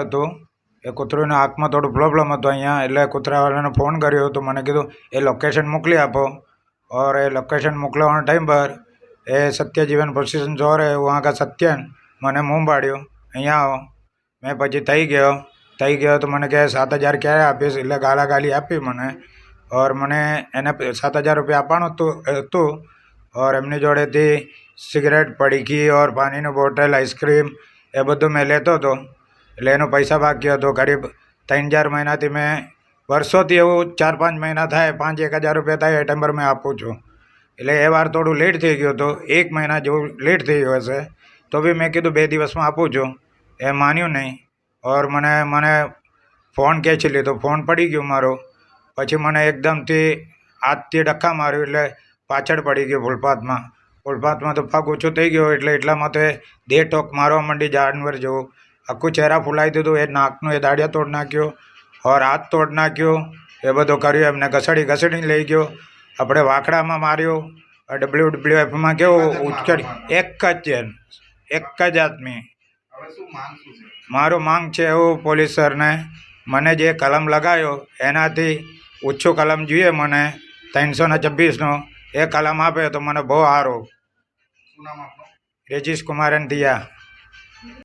હતો. એ કૂતરીના આંખમાં થોડું પ્રોબ્લમ હતો અહીંયા. એટલે કૂતરાવાળાને ફોન કર્યો હતો મને કીધું, એ લોકેશન મોકલી આપો. ઓર એ લોકેશન મોકલવાના ટાઈમ પર એ સત્યજીવન પ્રોસેશન જો રહે વहाँ का સત્યન મને મોં અહીંયા આવો. મેં પછી થઈ ગયો. થઈ ગયો તો મને કહે, સાત હજાર ક્યારે આપીશ? એટલે ગાલાગાલી આપી મને. ઓર મને એને સાત હજાર રૂપિયા આપવાનું હતું હતું. ઓર એમની જોડેથી સિગરેટ પડીકી, ઓર પાણીની બોટલ આઈસ્ક્રીમ એ બધું મેં લેતો હતો. એટલે એનો પૈસા બાકી હતો ગરીબ ત્રણ ચાર મહિનાથી મેં વર્ષોથી એવું ચાર પાંચ મહિના થાય, પાંચ એક હજાર રૂપિયા થાય, એ મેં આપું છું. એટલે એ વાર થોડું લેટ થઈ ગયું હતું, એક મહિના જેવું લેટ થઈ ગયું હશે, તો બી મેં કીધું બે દિવસમાં આપું છું. એ માન્યું નહીં. ઓર મને મને ફોન ખેંચી લીધો, ફોન પડી ગયો મારો. પછી મને એકદમથી હાથથી ડખા માર્યું, એટલે પાછળ પડી ગયો ફૂલપાથમાં. ફૂલપાથમાં તો પગ ઓછો થઈ ગયો, એટલે એટલામાં તે દેહ ટોક મારવા માંડી જાનવર જેવું. આખું ચહેરા ફૂલાઈ દીધું એ નાકનું એ દાડિયા તોડ નાખ્યો ઓર હાથ તોડ નાખ્યો એ બધું કર્યું એમને ઘસડી ઘસડીને લઈ ગયો. આપણે વાંકડામાં માર્યો. ડબલ્યુ ડબલ્યુ એફમાં કેવો ઉચકડી એક જ ચેન એક જ આદમી. મારું માંગ છે એવું પોલીસ સરને મને જે કલમ લગાવ્યો એનાથી ઓછો કલમ જોઈએ મને ત્રણસો ને છવ્વીસનો. એ કલમ આપે તો મને બહુ સારું રેજીશ કુમારન દિયા